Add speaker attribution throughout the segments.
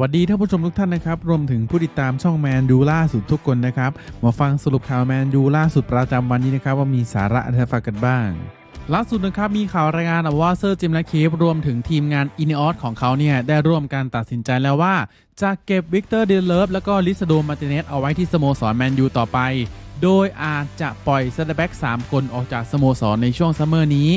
Speaker 1: วัสดีท่านผู้ชมทุกท่านนะครับ รวมถึงผู้ติดตามช่องแมนดูล่าสุดทุกคนนะครับ มาฟังสรุปข่าวแมนยูล่าสุดประจำวันนี้นะครับ ว่ามีสาระอะไรฝากกันบ้างล่าสุดนะครับมีข่าวรายงานว่าเซอร์จิมและเคฟรวมถึงทีมงานอินออสของเขาเนี่ยได้ร่วมการตัดสินใจแล้วว่า จะเก็บวิกเตอร์เดลเลฟแล้วก็ลิซโดมาร์ติเนสเอาไว้ที่สโมสรแมนยูต่อไป โดยอาจจะปล่อยเซนเตอร์แบ็ก3 คนออกจากสโมสรในช่วงซัมเมอร์นี้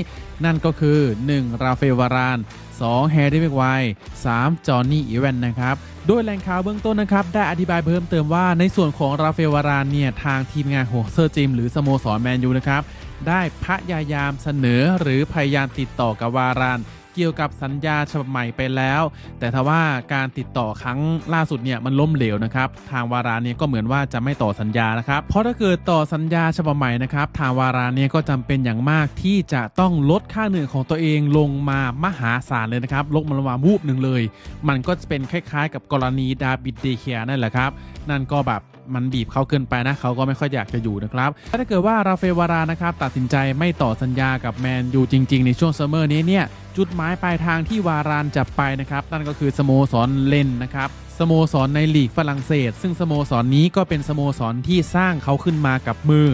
Speaker 1: นั่นก็คือ 1. ราเฟลวาราน 2. แฮร์รี่แม็กไวร์ 3. จอห์นนี่อีเวนนะครับโดยแหล่งข่าวเบื้องต้นนะครับ ได้อธิบายเพิ่มเติมว่าในส่วนของราเฟลวารานเนี่ย ทางทีมงานของเซอร์จิมหรือสโมสรแมนยูนะครับ ได้พยายามเสนอหรือพยายามติดต่อกับวาราน เกี่ยวกับสัญญาฉบับใหม่ไปแล้ว แต่ทว่าการติดต่อครั้งล่าสุดเนี่ยมันล้มเหลวนะครับทางวารานเนี่ยก็เหมือนว่าจะไม่ต่อสัญญานะครับเพราะถ้าเกิดต่อสัญญาฉบับใหม่นะครับทางวารานเนี่ยก็จำเป็นอย่างมากที่จะต้องลดค่าเหนื่อยของตัวเองลงมามหาศาลเลยนะครับลดมันลงมาวูบหนึ่งเลย มันก็จะเป็นคล้ายๆ กับกรณีดาบิดเดเคียนั่นแหละครับนั่นก็แบบ มันบีบเขาเกินไปนะเขาก็ไม่ค่อยอยากจะอยู่นะครับถ้าเกิดว่าราเฟวารานะครับตัดสินใจไม่ต่อสัญญากับแมนยูจริง ๆ ในช่วงซัมเมอร์นี้เนี่ยจุดหมายปลายทางที่วารานจะไปนะครับนั่นก็คือสโมสรเลนนะครับสโมสรในลีกฝรั่งเศส ซึ่งสโมสรนี้ก็เป็นสโมสรที่สร้างเขาขึ้นมากับมือ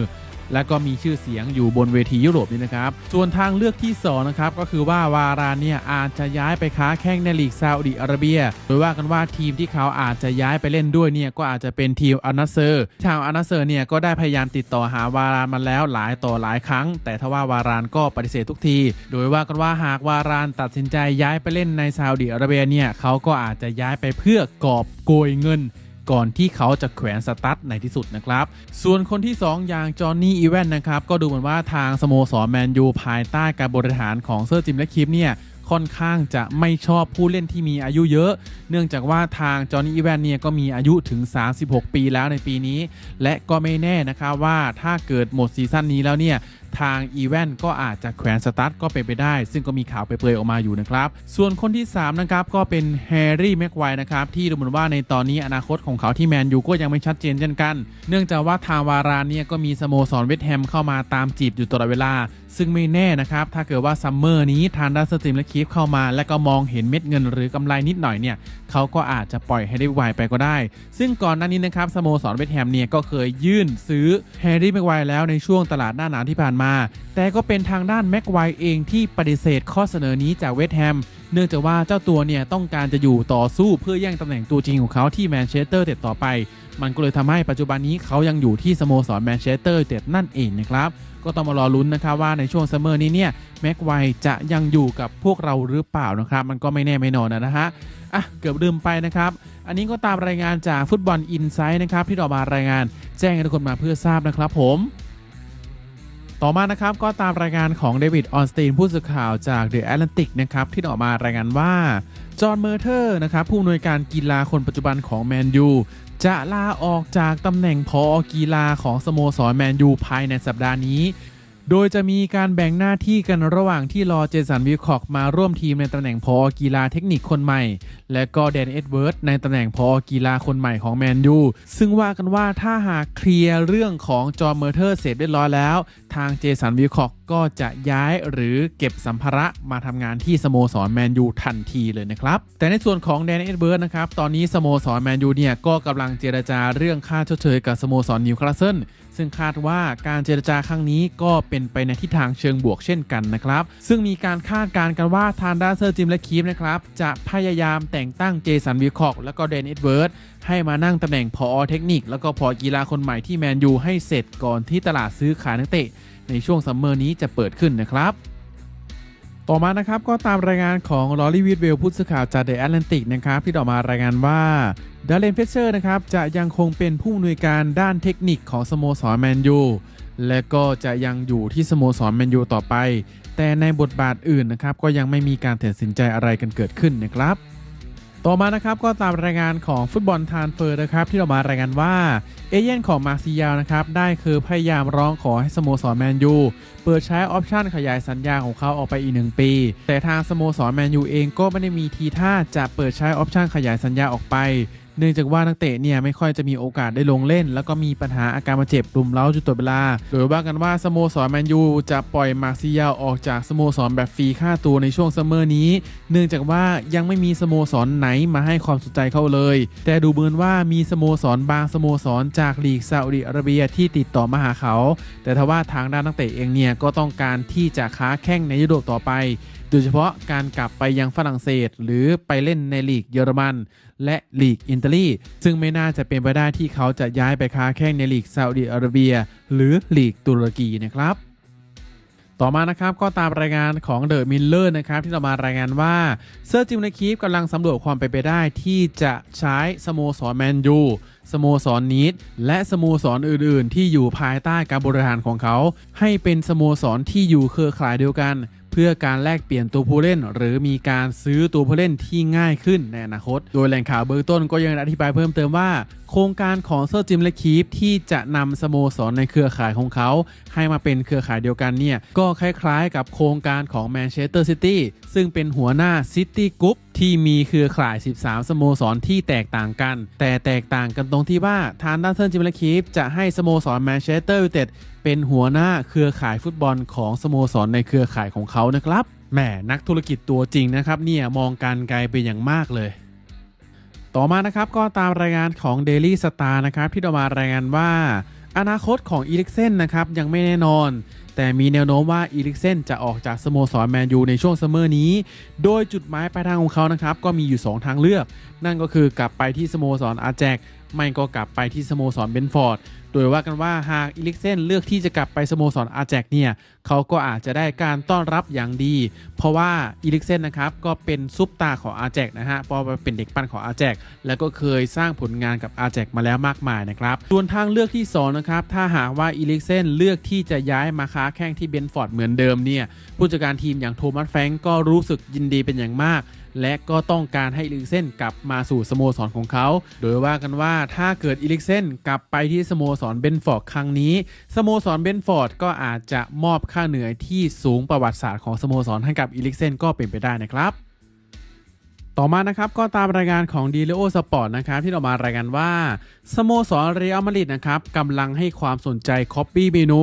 Speaker 1: และก็มีชื่อเสียงอยู่บนเวทียุโรปนี่นะครับ ส่วนทางเลือกที่2นะครับก็คือว่าวารานเนี่ยอาจจะย้ายไปค้าแข่งในลีกซาอุดิอาระเบีย โดยว่ากันว่าทีมที่เขาอาจจะย้ายไปเล่นด้วยเนี่ยก็อาจจะเป็นทีมอานาเซอร์ทางอานาเซอร์เนี่ยก็ได้พยายามติดต่อหาวารานมาแล้วหลายต่อหลายครั้ง แต่ทว่าวารานก็ปฏิเสธทุกที โดยว่ากันว่าหากวารานตัดสินใจย้ายไปเล่นในซาอุดิอาระเบียเนี่ยเขาก็อาจจะย้ายไปเพื่อกอบโกยเงิน ก่อนที่เขาจะแขวนสตั๊ดในที่สุดนะครับ ส่วนคนที่ 2 อย่างจอห์นนี่อีแวนนะครับ ก็ดูเหมือนว่าทางสโมสรแมนยูภายใต้การบริหารของเซอร์จิมและคิปเนี่ยค่อนข้างจะไม่ชอบผู้เล่นที่มีอายุเยอะ เนื่องจากว่าทางจอห์นนี่อีแวนเนี่ยก็มีอายุถึง 36 ปีแล้วในปีนี้ และก็ไม่แน่นะครับว่าถ้าเกิดหมดซีซั่นนี้แล้วเนี่ย ทางอีเวนก็อาจจะแขวนสตาร์ทก็เป็นไปได้ ซึ่งก็มีข่าวไปเปยออกมาอยู่นะครับ ส่วนคนที่ 3 นะครับ ก็เป็นแฮร์รี่แม็กไวร์นะครับ ที่ดูเหมือนว่าในตอนนี้อนาคตของเขาที่แมนยูก็ยังไม่ชัดเจนเช่นกัน เนื่องจากว่าทางวารานเนี่ยก็มีสโมสรเวสต์แฮมเข้ามาตามจีบอยู่ตลอดเวลาซึ่งไม่แน่นะครับ ถ้าเกิดว่าซัมเมอร์นี้ทางดัสติมและคีฟเข้ามา และก็มองเห็นเม็ดเงินหรือกำไรนิดหน่อยเนี่ยเขาก็อาจจะปล่อยให้ได้ไวไปก็ได้ ซึ่งก่อนหน้านี้นะครับสโมสรเวสแฮมเนี่ยก็เคยยื่นซื้อแฮร์รี่แม็กไวร์แล้วในช่วงตลาดหน้าหนาวที่ผ่านมา แต่ก็เป็นทางด้านแม็กไวร์เองที่ปฏิเสธข้อเสนอนี้จากเวสแฮมเนื่องจากว่าเจ้าตัวเนี่ยต้องการจะอยู่ต่อสู้เพื่อแย่งตำแหน่งตัวจริงของเขาที่แมนเชสเตอร์เต็ดต่อไป มันก็เลยทำให้ปัจจุบันนี้เขายังอยู่ที่สโมสรแมนเชสเตอร์เต็ดนั่นเองนะครับ ก็ต้องมารอลุ้นนะครับว่าในช่วงซัมเมอร์นี้เนี่ยแม็กไวร์จะยังอยู่กับพวกเราหรือเปล่านะครับ มันก็ไม่แน่ไม่นอนนะฮะอะเกือบลืมไปนะครับ อันนี้ก็ตามรายงานจากฟุตบอลอินไซด์นะครับที่ออกมารายงานแจ้งให้ทุกคนมาเพื่อทราบนะครับผมต่อมานะครับก็ตามรายงานของเดวิดออนสตีนผู้สื่อข่าวจากเดอะแอตแลนติกนะครับที่ออกมารายงานว่า จอห์นเมอร์เทอร์นะครับผู้อำนวยการกีฬาคนปัจจุบันของแมนยู จะลาออกจากตำแหน่งพอกีฬาของสโมสรแมนยูภายในสัปดาห์นี้ โดยจะมีการแบ่งหน้าที่กันระหว่างที่รอเจสันวิลคอกมาร่วมทีมในตำแหน่งพอกีฬาเทคนิคคนใหม่ และก็แดนเอ็ดเวิร์ดในตำแหน่งพอกีฬาคนใหม่ของแมนยู ซึ่งว่ากันว่าถ้าหากเคลียร์เรื่องของจอห์นเมอร์เทอร์เสร็จเรียบร้อยแล้ว ทางเจสันวิลคอก ก็จะย้ายหรือเก็บสัมภาระมาทำงานที่สโมสรแมนยูทันทีเลยนะครับ แต่ในส่วนของแดนเอ็ดเวิร์ดนะครับ ตอนนี้สโมสรแมนยูเนี่ยก็กำลังเจรจาเรื่องค่าชดเชยกับสโมสรนิวคาสเซิลซึ่งคาดว่าการเจรจาครั้งนี้ก็เป็นไปในทิศทางเชิงบวกเช่นกันนะครับ ซึ่งมีการคาดการณ์กันว่าทางด้านเซอร์จิมและคีฟนะครับจะพยายามแต่งตั้งเจสันวิคอกและก็เดนเอ็ดเวิร์ดให้มานั่งตำแหน่งพอเทคนิค แล้วก็พอกีฬาคนใหม่ที่แมนยูให้เสร็จก่อนที่ตลาดซื้อขายนักเตะ ในช่วงซัมเมอร์นี้จะเปิดขึ้นนะครับ ต่อมานะครับก็ตามรายงานของลอรี่วิดเวลผู้สื่อข่าวจากเดอะแอตแลนติกนะครับที่ออกมารายงานว่าดาเลนเฟเชอร์นะครับจะยังคงเป็นผู้อำนวยการด้านเทคนิคของสโมสรแมนยูและก็จะยังอยู่ที่สโมสรแมนยูต่อไป แต่ในบทบาทอื่นนะครับก็ยังไม่มีการตัดสินใจอะไรกันเกิดขึ้นนะครับ ต่อมานะครับก็ตามรายงานของฟุตบอลทานเฟอร์นะครับที่เรามารายงานว่า เอเย่นของมาซิยาลนะครับได้คือพยายามร้องขอให้สโมสรแมนยูเปิดใช้ออปชันขยายสัญญาของเขาออกไปอีกหนึ่งปี แต่ทางสโมสรแมนยูเองก็ไม่ได้มีทีท่าจะเปิดใช้ออปชันขยายสัญญาออกไป เนื่องจากว่านักเตะเนี่ยไม่ค่อยจะมีโอกาสได้ลงเล่น แล้วก็มีปัญหาอาการบาดเจ็บรุมเร้าอยู่ตลอดเวลา โดยว่ากันว่าสโมสรแมนยูจะปล่อยมาร์ซิยาออกจากสโมสรแบบฟรีค่าตัวในช่วงซัมเมอร์นี้ เนื่องจากว่ายังไม่มีสโมสรไหนมาให้ความสนใจเขาเลย แต่ดูเหมือนว่ามีสโมสรบางสโมสรจากลีกซาอุดิอาระเบียที่ติดต่อมาหาเขา แต่ทว่าทางด้านนักเตะเองเนี่ยก็ต้องการที่จะค้าแข่งในยุโรปต่อไป โดยเฉพาะการกลับไปยังฝรั่งเศส หรือไปเล่นในลีกเยอรมัน และลีกอิตาลีซึ่งไม่น่าจะเป็นไปได้ที่เขาจะย้ายไปค้าแข่งในลีกซาอุดิอาระเบีย หรือลีกตุรกีนะครับ ต่อมานะครับก็ตามรายงานของเดอะมิลเลอร์นะครับที่เรามารายงานว่าเซอร์จิมนาคีฟกำลังสำรวจความเป็นไปได้ที่จะใช้สโมสรแมนยู สโมสรนีดและสโมสรอื่น ๆ ที่อยู่ภายใต้การบริหารของเขา ให้เป็นสโมสรที่อยู่เครือข่ายเดียวกัน เพื่อการแลกเปลี่ยนตัวผู้เล่น หรือมีการซื้อตัวผู้เล่นที่ง่ายขึ้นในอนาคต โดยแหล่งข่าวเบื้องต้นก็ยังอธิบายเพิ่มเติมว่า โครงการของเซอร์จิมและคีฟที่จะนำสโมสรในเครือข่ายของเขา ให้มาเป็นเครือข่ายเดียวกันเนี่ยก็คล้ายๆ กับโครงการของแมนเชสเตอร์ซิตี้ซึ่งเป็นหัวหน้าซิตี้กรุ๊ป ที่มีเครือข่าย 13 สโมสรที่แตกต่างกัน แต่แตกต่างกันตรงที่ว่าทางด้านเซอร์จิมแลคีฟจะให้สโมสรแมนเชสเตอร์ยูไนเต็ดเป็นหัวหน้าเครือข่ายฟุตบอลของสโมสรในเครือข่ายของเขานะครับแหมนักธุรกิจตัวจริงนะครับเนี่ยมองการไกลเป็นอย่างมากเลยต่อมานะครับก็ตามรายงานของ Daily Star นะครับที่เรามารายงานว่า อนาคตของอีลิกเซนนะครับยังไม่แน่นอน แต่มีแนวโน้มว่าอีลิกเซนจะออกจากสโมสรแมนยูในช่วงซัมเมอร์นี้ โดยจุดหมายปลายทางของเขานะครับก็มีอยู่ 2 ทางเลือก นั่นก็คือกลับไปที่สโมสรอาแจกไม่ก็กลับไปที่สโมสรเบนฟอร์ด โดยว่ากันว่าหากอีลิกเซนเลือกที่จะกลับไปสโมสรอาแจกเนี่ยเขาก็อาจจะได้การต้อนรับอย่างดี เพราะว่าอีลิกเซนนะครับก็เป็นซุปตาของอาแจกนะฮะเพราะว่าเป็นเด็กปั้นของอาแจกแล้วก็เคยสร้างผลงานกับอาแจกมาแล้วมากมายนะครับส่วนทางเลือกที่2นะครับถ้าหากว่าอีลิกเซนเลือกที่จะย้ายมาค้าแข่งที่เบนฟอร์ดเหมือนเดิมเนี่ยผู้จัดการทีมอย่างโทมัสแฟงก็รู้สึกยินดีเป็นอย่างมากและก็ต้องการให้อีลิกเซนกลับมาสู่สโมสรของเขา โดยว่ากันว่าถ้าเกิดอีลิกเซนกลับไปที่สโมสสรเบนฟอร์ดครั้งนี้ สโมสรเบนฟอร์ดก็อาจจะมอบค่าเหนื่อยที่สูงประวัติศาสตร์ของสโมสรให้กับอีลิกเซนก็เป็นไปได้นะครับต่อมานะครับก็ตามรายงานของดีเลโอสปอร์ตนะครับที่เรามารายงานว่า สโมสรเรอัลมาดริดนะครับกำลังให้ความสนใจคอปปี้เมนู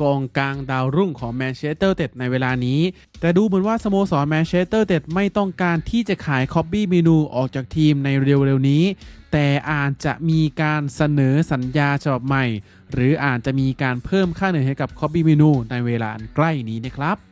Speaker 1: กองกลางดาวรุ่งของแมนเชสเตอร์เต็ดในเวลานี้ แต่ดูเหมือนว่าสโมสรแมนเชสเตอร์เต็ดไม่ต้องการที่จะขายคอปปี้เมนูออกจากทีมในเร็วๆนี้ แต่อาจจะมีการเสนอสัญญาฉบับใหม่ หรืออาจจะมีการเพิ่มค่าเหนื่อยให้กับคอปปี้เมนูในเวลาใกล้นี้นะครับ